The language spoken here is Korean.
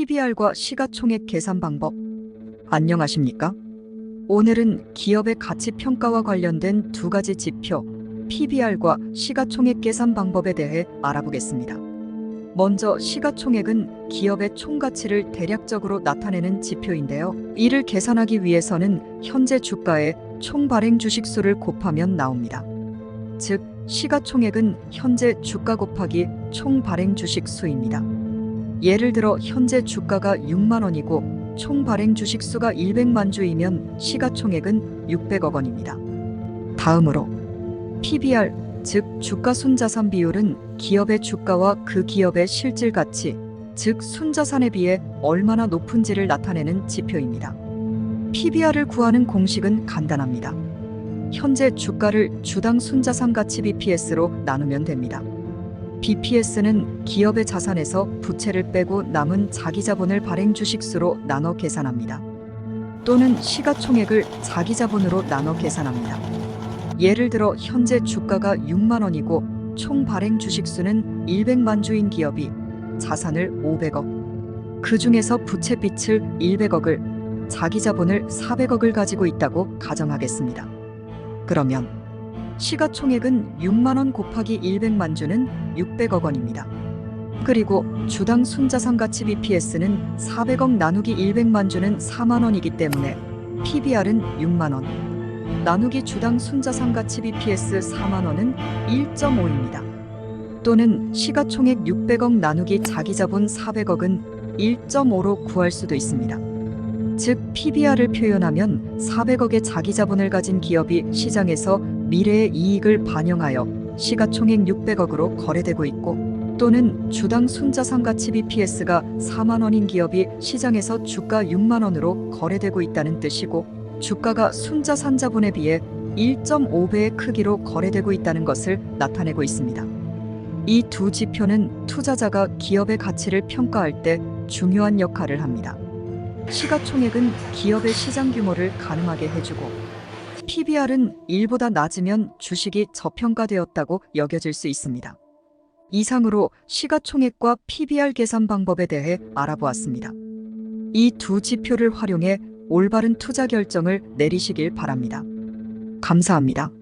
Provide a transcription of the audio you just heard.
PBR과 시가총액 계산 방법. 안녕하십니까? 오늘은 기업의 가치 평가와 관련된 두 가지 지표, PBR과 시가총액 계산 방법에 대해 알아보겠습니다. 먼저 시가총액은 기업의 총가치를 대략적으로 나타내는 지표인데요. 이를 계산하기 위해서는 현재 주가의 총 발행 주식 수를 곱하면 나옵니다. 즉, 시가총액은 현재 주가 곱하기 총 발행 주식 수입니다. 예를 들어 현재 주가가 6만 원이고 총 발행 주식 수가 100만 주이면 시가총액은 600억 원입니다. 다음으로 PBR 즉 주가 순자산 비율은 기업의 주가와 그 기업의 실질 가치 즉 순자산에 비해 얼마나 높은지를 나타내는 지표입니다. PBR을 구하는 공식은 간단합니다. 현재 주가를 주당 순자산 가치 BPS로 나누면 됩니다. BPS는 기업의 자산에서 부채를 빼고 남은 자기 자본을 발행 주식수로 나눠 계산합니다. 또는 시가총액을 자기 자본으로 나눠 계산합니다. 예를 들어 현재 주가가 6만 원이고 총 발행 주식수는 100만 주인 기업이 자산을 500억, 그 중에서 부채 빚을 100억을, 자기 자본을 400억을 가지고 있다고 가정하겠습니다. 그러면 시가총액은 6만 원 곱하기 100만 주는 600억 원입니다. 그리고 주당 순자산 가치 BPS는 400억 나누기 100만 주는 4만 원이기 때문에 PBR은 6만 원. 나누기 주당 순자산 가치 BPS 4만 원은 1.5입니다. 또는 시가총액 600억 나누기 자기 자본 400억은 1.5로 구할 수도 있습니다. 즉 PBR을 표현하면 400억의 자기 자본을 가진 기업이 시장에서 미래의 이익을 반영하여 시가총액 600억으로 거래되고 있고 또는 주당 순자산 가치 BPS가 4만 원인 기업이 시장에서 주가 6만 원으로 거래되고 있다는 뜻이고 주가가 순자산 자본에 비해 1.5배의 크기로 거래되고 있다는 것을 나타내고 있습니다. 이 두 지표는 투자자가 기업의 가치를 평가할 때 중요한 역할을 합니다. 시가총액은 기업의 시장 규모를 가늠하게 해주고 PBR은 1보다 낮으면 주식이 저평가되었다고 여겨질 수 있습니다. 이상으로 시가총액과 PBR 계산 방법에 대해 알아보았습니다. 이 두 지표를 활용해 올바른 투자 결정을 내리시길 바랍니다. 감사합니다.